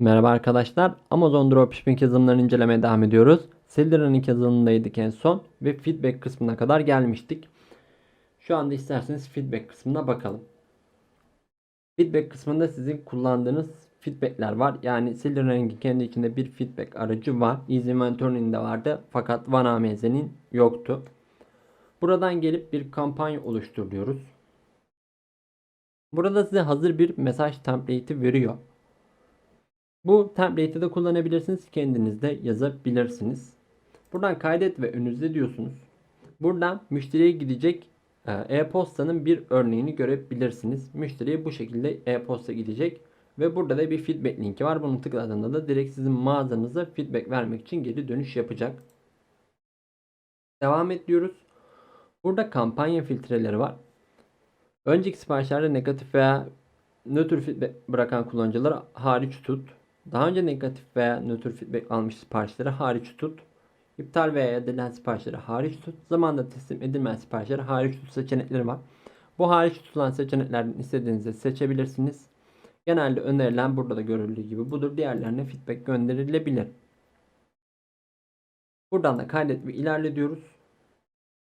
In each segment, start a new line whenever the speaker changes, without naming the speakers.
Merhaba arkadaşlar. Amazon Dropshipping yazılımlarını incelemeye devam ediyoruz. Seller'ın yazılımındaydık en son ve feedback kısmına kadar gelmiştik. Şu anda isterseniz feedback kısmına bakalım. Feedback kısmında sizin kullandığınız feedbackler var. Yani Seller'ın kendi içinde bir feedback aracı var. Easy Mentoring'in de vardı fakat Vanameze'nin yoktu. Buradan gelip bir kampanya oluşturuyoruz. Burada size hazır bir mesaj template'i veriyor. Bu template'i de kullanabilirsiniz. Kendiniz de yazabilirsiniz. Buradan kaydet ve önünüzde diyorsunuz. Buradan müşteriye gidecek e, e-postanın bir örneğini görebilirsiniz. Müşteriye bu şekilde e-posta gidecek. Ve burada da bir feedback linki var. Bunu tıkladığında da direkt sizin mağazanıza feedback vermek için geri dönüş yapacak. Devam et. Burada kampanya filtreleri var. Önceki siparişlerde negatif veya nötr feedback bırakan kullanıcıları hariç tut. Daha önce negatif veya nötr feedback almış siparişleri hariç tut. İptal veya edilen siparişleri hariç tut. Zamanında teslim edilmeyen siparişleri hariç tut seçenekleri var. Bu hariç tutulan seçeneklerden istediğinizi seçebilirsiniz. Genelde önerilen burada da görüldüğü gibi budur. Diğerlerine feedback gönderilebilir. Buradan da kaydet ve ilerle diyoruz.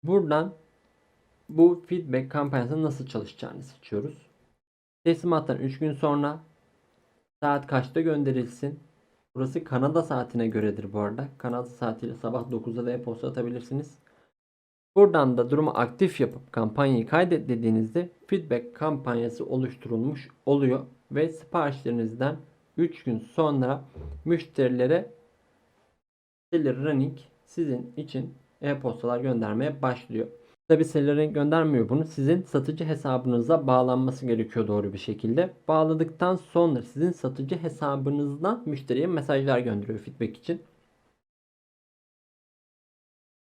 Buradan bu feedback kampanyasının nasıl çalışacağını seçiyoruz. Teslimattan 3 gün sonra saat kaçta gönderilsin? Burası Kanada saatine göredir bu arada. Kanada saatiyle sabah 9'da da e-posta atabilirsiniz. Buradan da durumu aktif yapıp kampanyayı kaydet dediğinizde feedback kampanyası oluşturulmuş oluyor ve siparişlerinizden 3 gün sonra müşterilere Seller Running sizin için e-postalar göndermeye başlıyor. Tabi Seller'in göndermiyor bunu. Sizin satıcı hesabınıza bağlanması gerekiyor doğru bir şekilde. Bağladıktan sonra sizin satıcı hesabınızdan müşteriye mesajlar gönderiyor feedback için.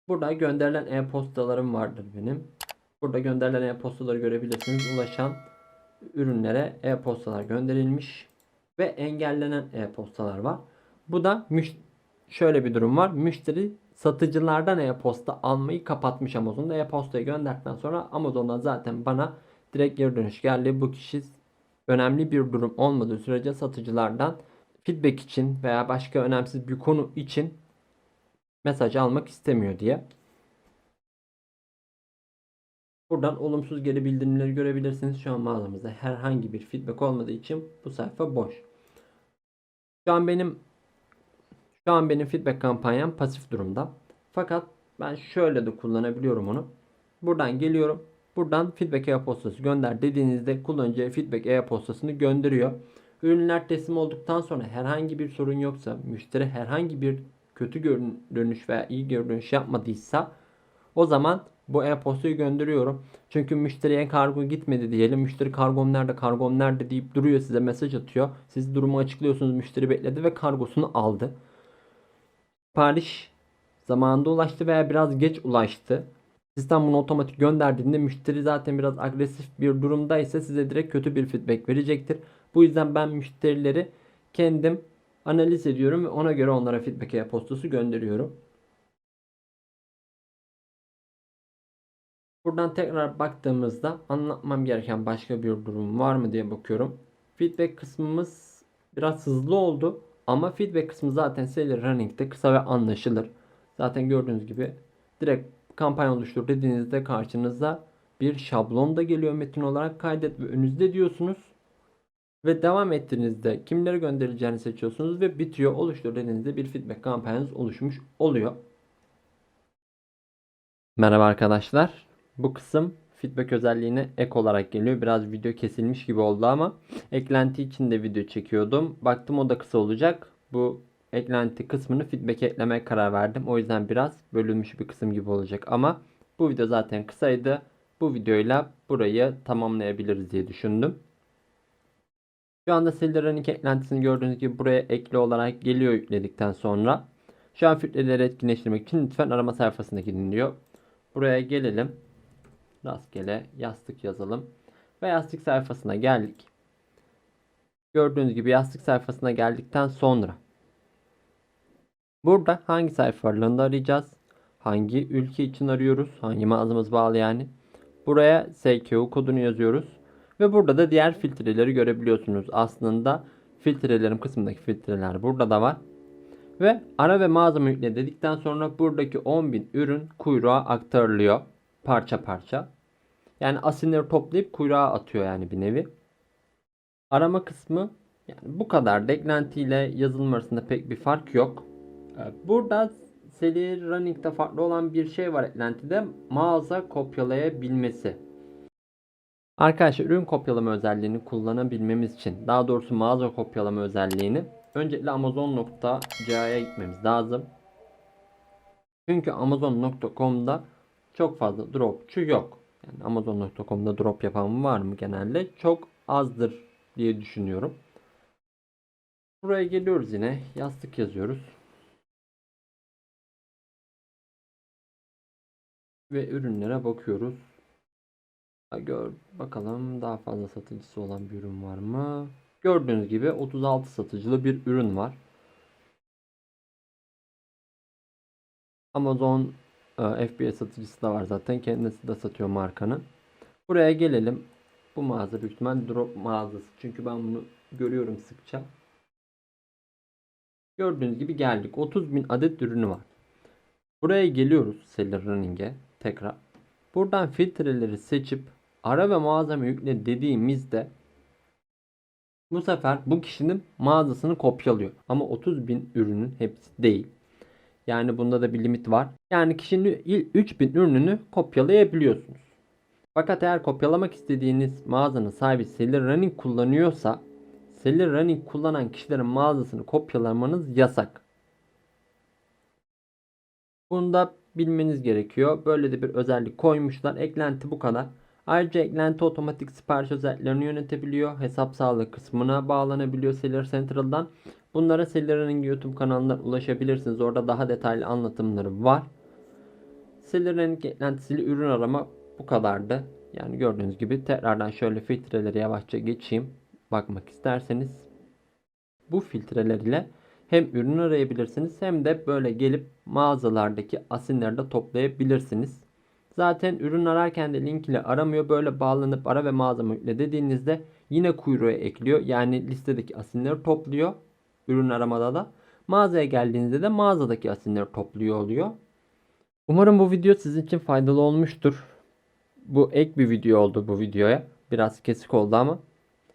Burada gönderilen e-postalarım vardır benim. Burada gönderilen e-postaları görebilirsiniz. Ulaşan ürünlere e-postalar gönderilmiş ve engellenen e-postalar var. Bu da şöyle bir durum var. Müşteri satıcılardan e-posta almayı kapatmış Amazon'da. E-postayı gönderdikten sonra Amazon'dan zaten bana direkt geri dönüş geldi. Bu kişi önemli bir durum olmadığı sürece satıcılardan feedback için veya başka önemsiz bir konu için mesaj almak istemiyor diye. Buradan olumsuz geri bildirimleri görebilirsiniz. Şu an mağazamızda herhangi bir feedback olmadığı için bu sayfa boş. Şu an benim şu an benim feedback kampanyam pasif durumda. Fakat ben şöyle de kullanabiliyorum onu. Buradan geliyorum. Buradan feedback e-postası gönder dediğinizde kullanıcıya feedback e-postasını gönderiyor. Ürünler teslim olduktan sonra herhangi bir sorun yoksa, müşteri herhangi bir kötü görünüş veya iyi görünüş yapmadıysa o zaman bu e-postayı gönderiyorum. Çünkü müşteriye kargo gitmedi diyelim. Müşteri kargom nerede kargom nerede deyip duruyor size mesaj atıyor. Siz durumu açıklıyorsunuz müşteri bekledi ve kargosunu aldı. Sipariş zamanında ulaştı veya biraz geç ulaştı. Sistem bunu otomatik gönderdiğinde müşteri zaten biraz agresif bir durumdaysa size direkt kötü bir feedback verecektir. Bu yüzden ben müşterileri kendim analiz ediyorum ve ona göre onlara feedback e-postası gönderiyorum. Buradan tekrar baktığımızda anlatmam gereken başka bir durum var mı diye bakıyorum. Feedback kısmımız biraz hızlı oldu. Ama feedback kısmı zaten Seller Running'de kısa ve anlaşılır. Zaten gördüğünüz gibi direkt kampanya oluştur dediğinizde karşınıza bir şablon da geliyor metin olarak kaydet ve önünüzde diyorsunuz. Ve devam ettiğinizde kimlere gönderileceğini seçiyorsunuz ve bitiyor oluştur dediğinizde bir feedback kampanyanız oluşmuş oluyor. Merhaba arkadaşlar. Bu kısım feedback özelliğine ek olarak geliyor. Biraz video kesilmiş gibi oldu ama eklenti için de video çekiyordum. Baktım o da kısa olacak. Bu eklenti kısmını feedback eklemeye karar verdim. O yüzden biraz bölünmüş bir kısım gibi olacak ama bu video zaten kısaydı. Bu videoyla burayı tamamlayabiliriz diye düşündüm. Şu anda Silder'ın eklentisini gördüğünüz gibi buraya ekli olarak geliyor yükledikten sonra. Şu an filtreleri etkinleştirmek için lütfen arama sayfasına gidin diyor. Buraya gelelim rastgele yastık yazalım. Ve yastık sayfasına geldik. Gördüğünüz gibi yastık sayfasına geldikten sonra burada hangi sayfa aralığında arayacağız? Hangi ülke için arıyoruz? Hangi mağazamız bağlı yani? Buraya SKU kodunu yazıyoruz. Ve burada da diğer filtreleri görebiliyorsunuz. Aslında Filtrelerim kısmındaki filtreler burada da var. Ve ara ve malzeme yükle dedikten sonra buradaki 10.000 ürün kuyruğa aktarılıyor. Parça parça. Yani asinleri toplayıp kuyruğa atıyor yani bir nevi. Arama kısmı yani bu kadar. Eklenti ile yazılım arasında pek bir fark yok. Ee, Burada Seri Running'de farklı olan bir şey var eklentide. Mağaza kopyalayabilmesi. Arkadaşlar ürün kopyalama özelliğini kullanabilmemiz için daha doğrusu mağaza kopyalama özelliğini öncelikle amazon.ca'ya gitmemiz lazım. Çünkü amazon.com'da çok fazla dropçu yok. Yani amazon.com'da drop yapan var mı genelde? Çok azdır diye düşünüyorum. Buraya geliyoruz yine. Yastık yazıyoruz. Ve ürünlere bakıyoruz. Gör, bakalım daha fazla satıcısı olan bir ürün var mı? Gördüğünüz gibi 36 satıcılı bir ürün var. Amazon FBA satıcısı da var zaten. Kendisi de satıyor markanın. Buraya gelelim. Bu mağaza büyük ihtimal drop mağazası. Çünkü ben bunu görüyorum sıkça. Gördüğünüz gibi geldik. 30.000 adet ürünü var. Buraya geliyoruz Seller Running'e tekrar. Buradan filtreleri seçip ara ve malzeme yükle dediğimizde bu sefer bu kişinin mağazasını kopyalıyor. Ama 30.000 ürünün hepsi değil. Yani bunda da bir limit var. Yani kişinin ilk 3000 ürününü kopyalayabiliyorsunuz. Fakat eğer kopyalamak istediğiniz mağazanın sahibi Seller Running kullanıyorsa Seller Running kullanan kişilerin mağazasını kopyalamanız yasak. Bunu da bilmeniz gerekiyor. Böyle de bir özellik koymuşlar. Eklenti bu kadar. Ayrıca eklenti otomatik sipariş özelliklerini yönetebiliyor. Hesap sağlığı kısmına bağlanabiliyor Seller Central'dan. Bunlara Seller Running YouTube kanalından ulaşabilirsiniz. Orada daha detaylı anlatımları var. Seller Running eklentisiyle ürün arama bu kadardı. Yani gördüğünüz gibi tekrardan şöyle filtreleri yavaşça geçeyim. Bakmak isterseniz bu filtreler ile hem ürün arayabilirsiniz hem de böyle gelip mağazalardaki asinleri de toplayabilirsiniz. Zaten ürün ararken de link ile aramıyor. Böyle bağlanıp ara ve mağaza yükle dediğinizde yine kuyruğa ekliyor. Yani listedeki asinleri topluyor. Ürün aramada da. Mağazaya geldiğinizde de mağazadaki asinleri topluyor oluyor. Umarım bu video sizin için faydalı olmuştur. Bu ek bir video oldu bu videoya. Biraz kesik oldu ama.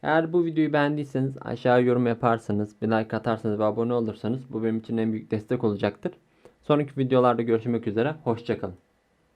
Eğer bu videoyu beğendiyseniz aşağı yorum yaparsanız, bir like atarsanız ve abone olursanız bu benim için en büyük destek olacaktır. Sonraki videolarda görüşmek üzere. Hoşçakalın.